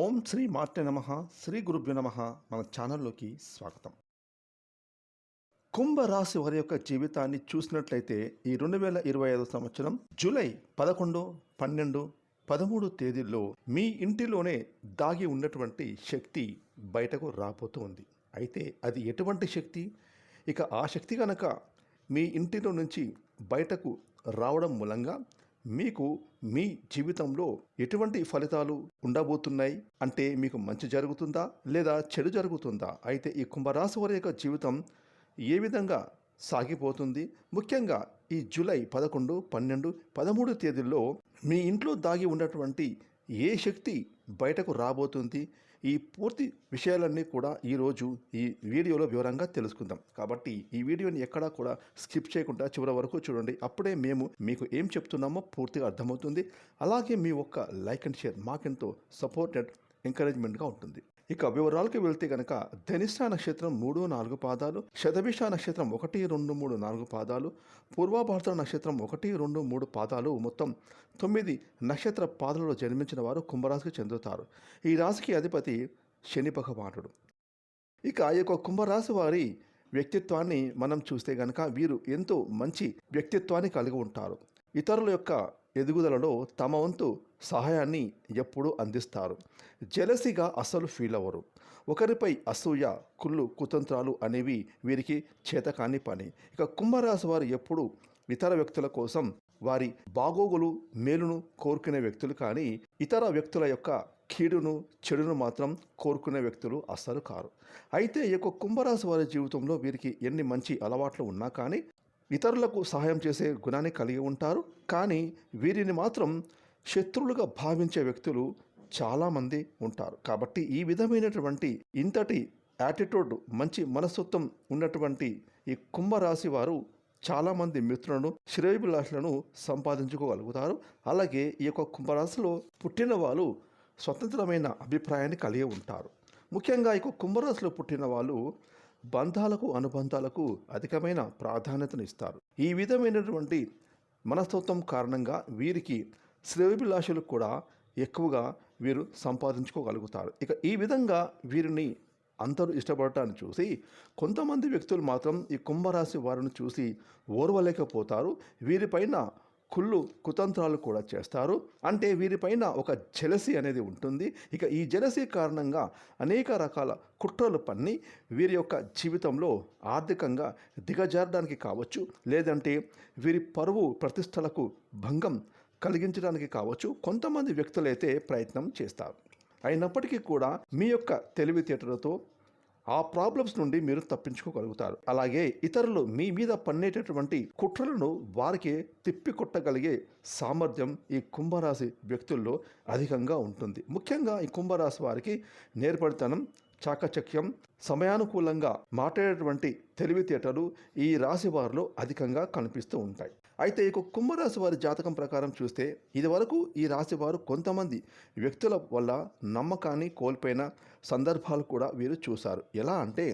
ఓం శ్రీ మాత్రే నమ శ్రీ గురుభ్యు నమ మన ఛానల్లోకి స్వాగతం. కుంభరాశి వారి యొక్క జీవితాన్ని చూసినట్లయితే ఈ రెండు వేల ఇరవై ఐదు సంవత్సరం జూలై పదకొండు పన్నెండు పదమూడు తేదీల్లో మీ ఇంటిలోనే దాగి ఉన్నటువంటి శక్తి బయటకు రాబోతూ ఉంది. అయితే అది ఎటువంటి శక్తి? ఇక ఆ శక్తి కనుక మీ ఇంటిలో నుంచి బయటకు రావడం మూలంగా మీకు మీ జీవితంలో ఎటువంటి ఫలితాలు ఉండబోతున్నాయి? అంటే మీకు మంచి జరుగుతుందా? లేదా చెడు జరుగుతుందా? అయితే ఈ కుంభరాశి వారి యొక్క జీవితం ఏ విధంగా సాగిపోతుంది? ముఖ్యంగా ఈ జూలై పదకొండు పన్నెండు పదమూడు తేదీల్లో మీ ఇంట్లో దాగి ఉన్నటువంటి ఏ శక్తి బయటకు రాబోతుంది? ఈ పూర్తి విషయాలన్నీ కూడా ఈరోజు ఈ వీడియోలో వివరంగా తెలుసుకుందాం. కాబట్టి ఈ వీడియోని ఎక్కడా కూడా స్కిప్ చేయకుండా చివరి వరకు చూడండి. అప్పుడే మేము మీకు ఏం చెప్తున్నామో పూర్తిగా అర్థమవుతుంది. అలాగే మీ ఒక్క లైక్ అండ్ షేర్ మాకెంతో సపోర్టెడ్ ఎంకరేజ్మెంట్గా ఉంటుంది. ఇక వివరాలకి వెళ్తే కనుక ధనిష్ట నక్షత్రం మూడు నాలుగు పాదాలు శతభిష నక్షత్రం ఒకటి రెండు మూడు నాలుగు పాదాలు పూర్వాభారత నక్షత్రం ఒకటి రెండు మూడు పాదాలు మొత్తం తొమ్మిది నక్షత్ర పాదాలలో జన్మించిన వారు కుంభరాశికి చెందుతారు. ఈ రాశికి అధిపతి శని భగవానుడు. ఇక ఈ యొక్క కుంభరాశి వారి వ్యక్తిత్వాన్ని మనం చూస్తే గనక వీరు ఎంతో మంచి వ్యక్తిత్వాన్ని కలిగి ఉంటారు. ఇతరుల యొక్క ఎదుగుదలలో తమ వంతు సహాయాన్ని ఎప్పుడూ అందిస్తారు. జలసిగా అస్సలు ఫీల్ అవ్వరు. ఒకరిపై అసూయ కుళ్ళు కుతంత్రాలు అనేవి వీరికి చేతకాని పని. ఇక కుంభరాశి వారు ఎప్పుడు ఇతర వ్యక్తుల కోసం వారి బాగోగులు మేలును కోరుకునే వ్యక్తులు కానీ ఇతర వ్యక్తుల యొక్క కీడును చెడును మాత్రం కోరుకునే వ్యక్తులు అస్సలు కారు. అయితే ఈ యొక్క కుంభరాశి వారి జీవితంలో వీరికి ఎన్ని మంచి అలవాట్లు ఉన్నా కానీ ఇతరులకు సహాయం చేసే గుణాన్ని కలిగి ఉంటారు. కానీ వీరిని మాత్రం శత్రువులుగా భావించే వ్యక్తులు చాలామంది ఉంటారు. కాబట్టి ఈ విధమైనటువంటి ఇంతటి యాటిట్యూడ్ మంచి మనస్తత్వం ఉన్నటువంటి ఈ కుంభరాశి వారు చాలామంది మిత్రులను శ్రేయభిలాషులను సంపాదించుకోగలుగుతారు. అలాగే ఈ యొక్క కుంభరాశిలో పుట్టిన వాళ్ళు స్వతంత్రమైన అభిప్రాయాన్ని కలిగి ఉంటారు. ముఖ్యంగా ఈ యొక్క కుంభరాశిలో పుట్టిన వాళ్ళు బంధాలకు అనుబంధాలకు అధికమైన ప్రాధాన్యతను ఇస్తారు. ఈ విధమైనటువంటి మనస్తత్వం కారణంగా వీరికి శ్రేయభిలాషులు కూడా ఎక్కువగా వీరు సంపాదించుకోగలుగుతారు. ఇక ఈ విధంగా వీరిని అందరూ ఇష్టపడటాన్ని చూసి కొంతమంది వ్యక్తులు మాత్రం ఈ కుంభరాశి వారిని చూసి ఓర్వలేకపోతారు. వీరిపైన కుళ్ళు కుతంత్రాలు కూడా చేస్తారు. అంటే వీరిపైన ఒక జెలసీ అనేది ఉంటుంది. ఇక ఈ జెలసీ కారణంగా అనేక రకాల కుట్రలు పన్ని వీరి యొక్క జీవితంలో ఆర్థికంగా దిగజారడానికి కావచ్చు లేదంటే వీరి పరువు ప్రతిష్టలకు భంగం కలిగించడానికి కావచ్చు కొంతమంది వ్యక్తులైతే ప్రయత్నం చేస్తారు. అయినప్పటికీ కూడా మీ యొక్క తెలివితేటలతో ఆ ప్రాబ్లమ్స్ నుండి మీరు తప్పించుకోగలుగుతారు. అలాగే ఇతరులు మీ మీద పన్నేటటువంటి కుట్రలను వారికి తిప్పి కొట్టగలిగే సామర్థ్యం ఈ కుంభరాశి వ్యక్తుల్లో అధికంగా ఉంటుంది. ముఖ్యంగా ఈ కుంభరాశి వారికి నేర్పడితనం చాకచక్యం సమయానుకూలంగా మాట్లాడేటువంటి తెలివితేటలు ఈ రాశి వారిలో అధికంగా కనిపిస్తూ ఉంటాయి. అయితే ఇక కుంభరాశి వారి జాతకం ప్రకారం చూస్తే ఇదివరకు ఈ రాశి వారు కొంతమంది వ్యక్తుల వల్ల నమ్మకాన్ని కోల్పోయిన సందర్భాలు కూడా వీరు చూశారు. ఎలా అంటే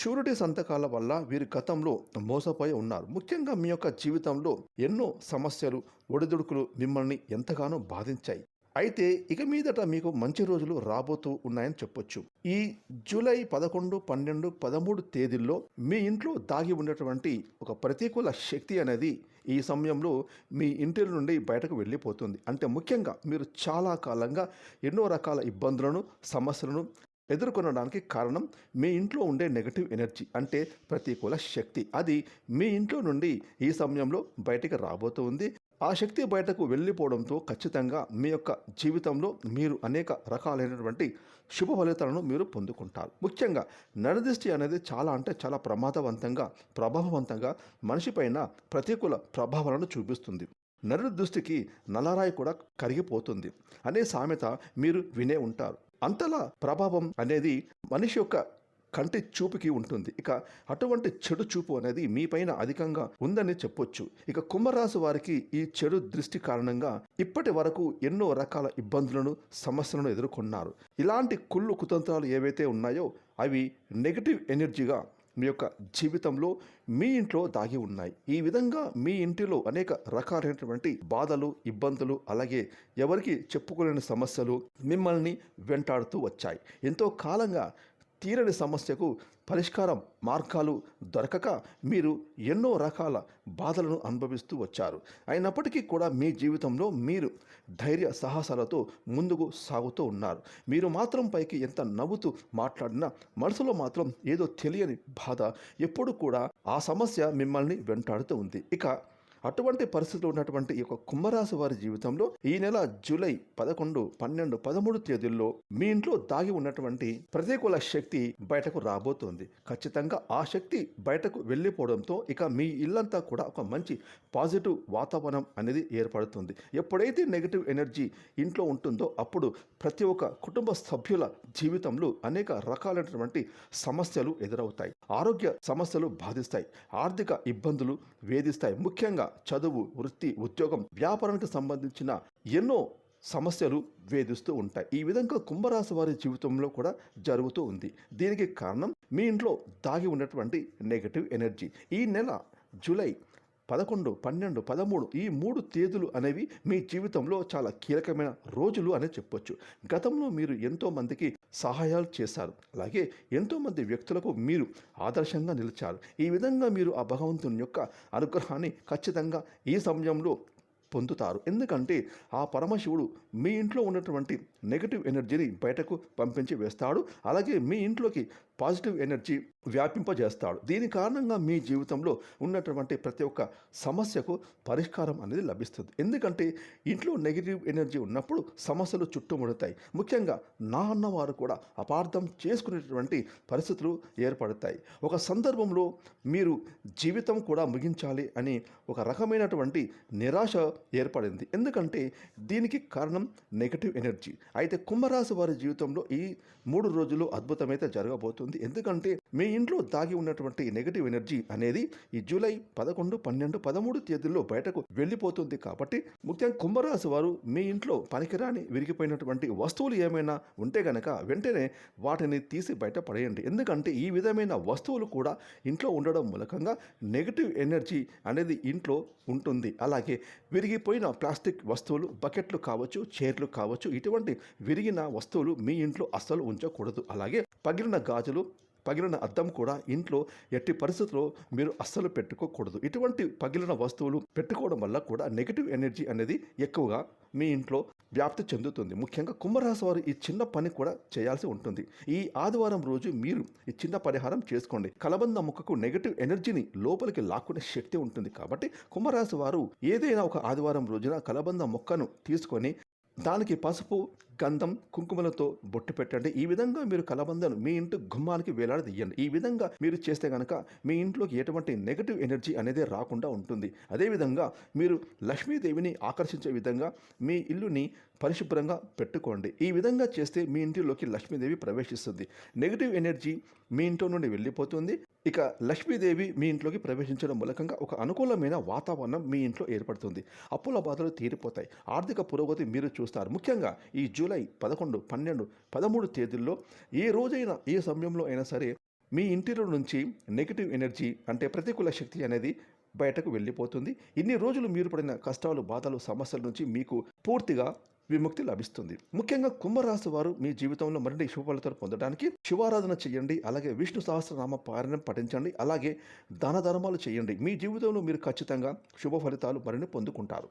షూరిటీ సంతకాల వల్ల వీరు గతంలో మోసపోయి ఉన్నారు. ముఖ్యంగా మీ యొక్క జీవితంలో ఎన్నో సమస్యలు ఒడిదుడుకులు మిమ్మల్ని ఎంతగానో బాధించాయి. అయితే ఇక మీదట మీకు మంచి రోజులు రాబోతూ ఉన్నాయని చెప్పొచ్చు. ఈ జూలై పదకొండు పన్నెండు పదమూడు తేదీల్లో మీ ఇంట్లో దాగి ఉన్నటువంటి ఒక ప్రతికూల శక్తి అనేది ఈ సమయంలో మీ ఇంటి నుండి బయటకు వెళ్ళిపోతుంది. అంటే ముఖ్యంగా మీరు చాలా కాలంగా ఎన్నో రకాల ఇబ్బందులను సమస్యలను ఎదుర్కొనడానికి కారణం మీ ఇంట్లో ఉండే నెగటివ్ ఎనర్జీ అంటే ప్రతికూల శక్తి. అది మీ ఇంట్లో నుండి ఈ సమయంలో బయటికి రాబోతుంది. ఆ శక్తి బయటకు వెళ్ళిపోవడంతో ఖచ్చితంగా మీ యొక్క జీవితంలో మీరు అనేక రకాలైనటువంటి శుభ ఫలితాలను మీరు పొందుకుంటారు. ముఖ్యంగా నరదృష్టి అనేది చాలా అంటే చాలా ప్రమాదవంతంగా ప్రభావవంతంగా మనిషిపైన ప్రతికూల ప్రభావాలను చూపిస్తుంది. నరు దృష్టికి నల్లరాయి కూడా కరిగిపోతుంది. అనే సామెత మీరు వినే ఉంటారు. అంతలా ప్రభావం అనేది మనిషి యొక్క కంటి చూపుకి ఉంటుంది. ఇక అటువంటి చెడు చూపు అనేది మీపైన అధికంగా ఉందని చెప్పొచ్చు. ఇక కుంభరాశి వారికి ఈ చెడు దృష్టి కారణంగా ఇప్పటి వరకు ఎన్నో రకాల ఇబ్బందులను సమస్యలను ఎదుర్కొన్నారు. ఇలాంటి కుళ్ళు కుతంత్రాలు ఏవైతే ఉన్నాయో అవి నెగిటివ్ ఎనర్జీగా మీ యొక్క జీవితంలో మీ ఇంట్లో దాగి ఉన్నాయి. ఈ విధంగా మీ ఇంటిలో అనేక రకాలైనటువంటి బాధలు ఇబ్బందులు అలాగే ఎవరికి చెప్పుకోలేని సమస్యలు మిమ్మల్ని వెంటాడుతూ వచ్చాయి. ఎంతో కాలంగా తీరని సమస్యకు పరిష్కారం మార్గాలు దొరకక మీరు ఎన్నో రకాల బాధలను అనుభవిస్తూ వచ్చారు. అయినప్పటికీ కూడా మీ జీవితంలో మీరు ధైర్య సాహసాలతో ముందుకు సాగుతూ ఉన్నారు. మీరు మాత్రం పైకి ఎంత నవ్వుతూ మాట్లాడినా మనసులో మాత్రం ఏదో తెలియని బాధ ఎప్పుడు కూడా ఆ సమస్య మిమ్మల్ని వెంటాడుతూ ఉంది. ఇక అటువంటి పరిస్థితులు ఉన్నటువంటి ఈ యొక్క కుంభరాశి వారి జీవితంలో ఈ నెల జూలై పదకొండు పన్నెండు పదమూడు తేదీల్లో మీ ఇంట్లో దాగి ఉన్నటువంటి ప్రతికూల శక్తి బయటకు రాబోతోంది. ఖచ్చితంగా ఆ శక్తి బయటకు వెళ్ళిపోవడంతో ఇక మీ ఇల్లంతా కూడా ఒక మంచి పాజిటివ్ వాతావరణం అనేది ఏర్పడుతుంది. ఎప్పుడైతే నెగిటివ్ ఎనర్జీ ఇంట్లో ఉంటుందో అప్పుడు ప్రతి ఒక్క కుటుంబ సభ్యుల జీవితంలో అనేక రకాలైనటువంటి సమస్యలు ఎదురవుతాయి. ఆరోగ్య సమస్యలు బాధిస్తాయి. ఆర్థిక ఇబ్బందులు వేధిస్తాయి. ముఖ్యంగా చదువు వృత్తి ఉద్యోగం వ్యాపారానికి సంబంధించిన ఎన్నో సమస్యలు వేధిస్తూ ఉంటాయి. ఈ విధంగా కుంభరాశి వారి జీవితంలో కూడా జరుగుతూ ఉంది. దీనికి కారణం మీ ఇంట్లో దాగి ఉన్నటువంటి నెగటివ్ ఎనర్జీ ఈ నెల జూలై పదకొండు పన్నెండు పదమూడు ఈ మూడు తేదీలు అనేవి మీ జీవితంలో చాలా కీలకమైన రోజులు అని చెప్పొచ్చు. గతంలో మీరు ఎంతోమందికి సహాయాలు చేశారు. అలాగే ఎంతోమంది వ్యక్తులకు మీరు ఆదర్శంగా నిలిచారు. ఈ విధంగా మీరు ఆ భగవంతుని యొక్క అనుగ్రహాన్ని ఖచ్చితంగా ఈ సమయంలో పొందుతారు. ఎందుకంటే ఆ పరమశివుడు మీ ఇంట్లో ఉన్నటువంటి నెగటివ్ ఎనర్జీని బయటకు పంపించి వేస్తాడు. అలాగే మీ ఇంట్లోకి పాజిటివ్ ఎనర్జీ వ్యాపింపజేస్తాడు. దీని కారణంగా మీ జీవితంలో ఉన్నటువంటి ప్రతి ఒక్క సమస్యకు పరిష్కారం అనేది లభిస్తుంది. ఎందుకంటే ఇంట్లో నెగిటివ్ ఎనర్జీ ఉన్నప్పుడు సమస్యలు చుట్టుముడతాయి. ముఖ్యంగా నా అన్నవారు కూడా అపార్థం చేసుకునేటువంటి పరిస్థితులు ఏర్పడతాయి. ఒక సందర్భంలో మీరు జీవితం కూడా ముగించాలి అని ఒక రకమైనటువంటి నిరాశ ఏర్పడింది. ఎందుకంటే దీనికి కారణం నెగటివ్ ఎనర్జీ. అయితే కుంభరాశి వారి జీవితంలో ఈ మూడు రోజులు అద్భుతమైతే జరగబోతుంది. ఎందుకంటే మీ ఇంట్లో దాగి ఉన్నటువంటి నెగటివ్ ఎనర్జీ అనేది ఈ జూలై పదకొండు పన్నెండు పదమూడు తేదీల్లో బయటకు వెళ్ళిపోతుంది కాబట్టి ముఖ్యంగా కుంభరాశి వారు మీ ఇంట్లో పనికిరాని విరిగిపోయినటువంటి వస్తువులు ఏమైనా ఉంటే గనక వెంటనే వాటిని తీసి బయట పడేయండి. ఎందుకంటే ఈ విధమైన వస్తువులు కూడా ఇంట్లో ఉండడం మూలకంగా నెగటివ్ ఎనర్జీ అనేది ఇంట్లో ఉంటుంది. అలాగే విరిగిపోయిన ప్లాస్టిక్ వస్తువులు బకెట్లు కావచ్చు చైర్లు కావచ్చు ఇటువంటి విరిగిన వస్తువులు మీ ఇంట్లో అస్సలు ఉంచకూడదు. అలాగే పగిలిన గాజులు పగిలిన అద్దం కూడా ఇంట్లో ఎట్టి పరిస్థితుల్లో మీరు అస్సలు పెట్టుకోకూడదు. ఇటువంటి పగిలిన వస్తువులు పెట్టుకోవడం వల్ల కూడా నెగిటివ్ ఎనర్జీ అనేది ఎక్కువగా మీ ఇంట్లో వ్యాప్తి చెందుతుంది. ముఖ్యంగా కుంభరాశి వారు ఈ చిన్న పని కూడా చేయాల్సి ఉంటుంది. ఈ ఆదివారం రోజు మీరు ఈ చిన్న పరిహారం చేసుకోండి. కలబంద ముక్కకు నెగిటివ్ ఎనర్జీని లోపలికి లాక్కునే శక్తి ఉంటుంది కాబట్టి కుంభరాశి వారు ఏదైనా ఒక ఆదివారం రోజున కలబంద మొక్కను తీసుకొని దానికి పసుపు గంధం కుంకుమలతో బొట్టు పెట్టండి. ఈ విధంగా మీరు కలబందను మీ ఇంటి గుమ్మానికి వేలాడదీయండి. ఈ విధంగా మీరు చేస్తే కనుక మీ ఇంట్లోకి ఎటువంటి నెగటివ్ ఎనర్జీ అనేది రాకుండా ఉంటుంది. అదేవిధంగా మీరు లక్ష్మీదేవిని ఆకర్షించే విధంగా మీ ఇల్లుని పరిశుభ్రంగా పెట్టుకోండి. ఈ విధంగా చేస్తే మీ ఇంటిలోకి లక్ష్మీదేవి ప్రవేశిస్తుంది. నెగిటివ్ ఎనర్జీ మీ ఇంట్లో నుండి వెళ్ళిపోతుంది. ఇక లక్ష్మీదేవి మీ ఇంట్లోకి ప్రవేశించడం మూలకంగా ఒక అనుకూలమైన వాతావరణం మీ ఇంట్లో ఏర్పడుతుంది. అప్పుల బాధలు తీరిపోతాయి. ఆర్థిక పురోగతి మీరు చూస్తారు. ముఖ్యంగా ఈ జూలై పదకొండు పన్నెండు పదమూడు తేదీల్లో ఏ రోజైనా ఏ సమయంలో అయినా సరే మీ ఇంటిలో నుంచి నెగిటివ్ ఎనర్జీ అంటే ప్రతికూల శక్తి అనేది బయటకు వెళ్ళిపోతుంది. ఇన్ని రోజులు మీరు పడిన కష్టాలు బాధలు సమస్యల నుంచి మీకు పూర్తిగా విముక్తి లభిస్తుంది. ముఖ్యంగా కుంభరాశి వారు మీ జీవితంలో మరిన్ని శుభ ఫలితాలు పొందడానికి శివారాధన చేయండి అలాగే విష్ణు సహస్రనామ పారాయణం పఠించండి అలాగే దాన ధర్మాలు చేయండి. మీ జీవితంలో మీరు ఖచ్చితంగా శుభ ఫలితాలు మరిన్ని పొందుకుంటారు.